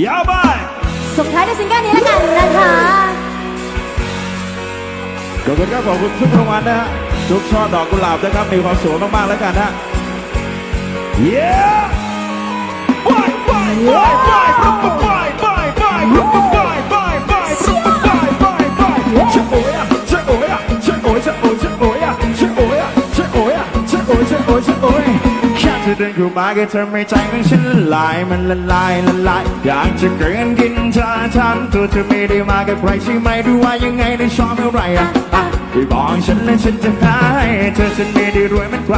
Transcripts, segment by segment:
ยาวไปส่งท้ายด้วยซิงเกิลนี้แล้วกันนะคะขอบคุณครับขอบคุณทุกรางวัลนะฮะทุกช่อดอกกุหลาบนะครับมีความสวยมากๆแล้วกันนะเย้ไปไปไปไปไปไป แค่เธอเดินเข้ามาก็ทำให้ใจของฉันละลายมันละลายละลายอยากจะเกินกินเธอทำตัวเธอไม่ได้มากับใครใช่ไหมดูว่ายังไงได้ชอบเท่าไหร่อะอ่บอกฉันและฉันจะหายเธอฉันไม่ได้รวยเหมันใคร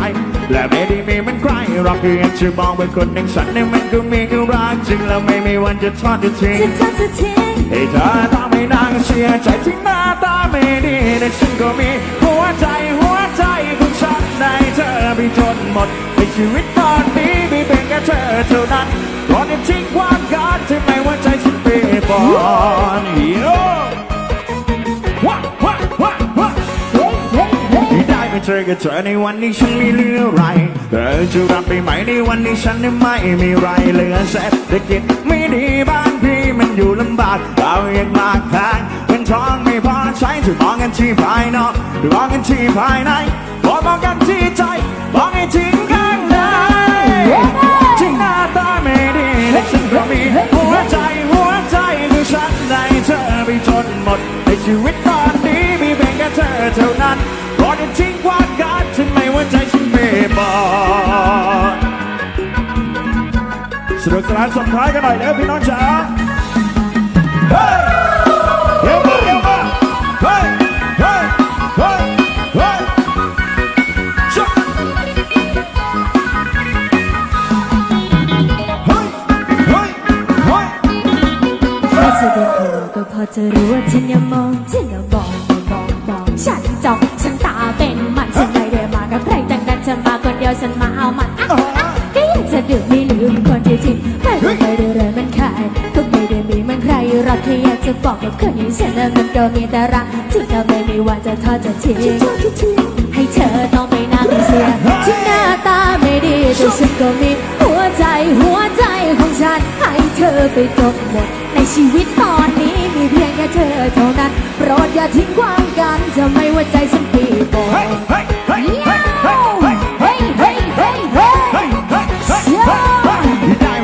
และไม่ได้มีเหมันใครหรอกเพียงจะมองเป็นคนหนึ่งฉันนี่มันก็มีแค่รักจริงแล้วไม่มีวันจะทอดจะทิ้งจะทำจะทิ้งให้เธอต้องไม่นางเสียใจที่หน้าตาไม่ดีแต่ฉันก็มีหัวใจหัวใจของฉันในเธอไปจนหมด ชีวิตตอนนี้มีเพียงแค่เธอเท่านั้นก่อนจะทิ้งความกันที่ไม่ว่าใจฉันเปรียบอนโยว้าว้าว้าว้าเฮ้ยเฮ้ยเฮ้ยที่ได้มาเจอกับเธอในวันนี้ฉันไม่เหลืออะไรเธอจะรับไปไหมในวันนี้ฉันนั้นไม่มีไรเหลือเศษเศรษฐกิจไม่ดีบ้านพี่มันอยู่ลำบากเรายังมากแพงเงินทองไม่พอใช้จะมองกันที่ภายนอกหรือมองกันที่ภายในพอมองกันที่ใจมองให้ถึง ชีวิตตอนนี้มีเพียงแค่เธอเท่านั้นก่อนจะทิ้งความกันฉันไม่ว่าใจฉันเปบอนสนุกสนานส่งท้ายกันหน่อยเด้อพี่น้องจ๋าเฮ้ยเฮ้ยเฮ้ยเฮ้ยเฮ้ยเฮ้ยเฮ้ยเฮ้ยเฮ้ยเฮ้ยแค่จะเดินเข้ามาก็พอจะรู้ว่าฉันยังมอง ได้ทิ้งไม่ได้ไม่ได้เลยมันใครก็ไม่ได้มีมันใครรอกแค่อยากจะบอกกับคนอย่างฉันนั้นมันก็มีแต่รักที่เธอไม่มีวันจะทอดจะทิ้งให้เธอต้องไปนั่งเสียที่หน้าตาไม่ดีแต่ฉันก็มีหัวใจหัวใจของฉันให้เธอไปจบหมดในชีวิตตอนนี้มีเพียงแค่เธอเท่านั้นโปรดอย่าทิ้งความกันจะไม่ว่าใจฉัน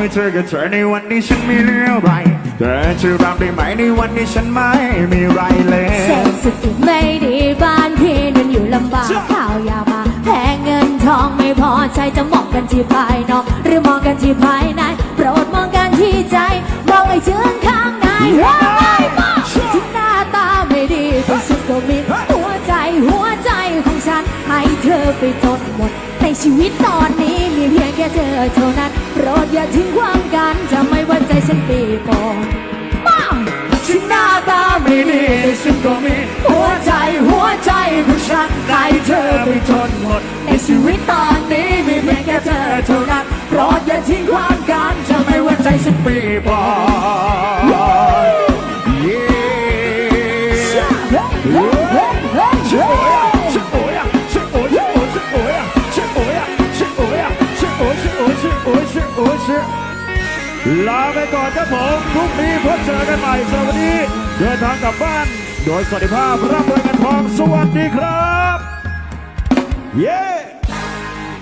ได้มาเจอกับเธอในวันนี้ฉันไม่เหลืออะไรเธอจะรับได้ไหมในวันนี้ฉันไม่มีไรเลยเศรษฐกิจไม่ดีบ้านพี่นั้นอยู่ลำบากข่าวยาวมาแพงเงินทองไม่พอใช้จะมองกันที่ภายนอกหรือมองกันที่ภายในโปรดมองกันที่ใจมองให้ถึงข้างในว่าไงบ้างที่หน้าตาไม่ดีแต่ฉันก็มีหัวใจหัวใจของฉันให้เธอไปจนหมดใน ชีวิตตอนนี้มีเพียงแค่เธอเท่านั้นโปรดอย่าทิ้งความกันจะไม่ว่าใจฉันปีโปองบ้าที่หน้าตาไม่ดีแต่ฉันก็มีหัวใจหัวใจของฉันให้เธอไปจนหมด ในชีวิตตอนนี้มีเพียงแค่เธอเท่านั้นโปรดอย่าทิ้งความกันจะไม่ว่าใจฉันปีบอนเลาไปก่อนครับผมพรุ่งนี้พบเจอกันใหม่สวัสดี เดินทางกลับบ้าน โดยสวัสดิภาพร่ำรวยเงินทองสวัสดีครับ เย้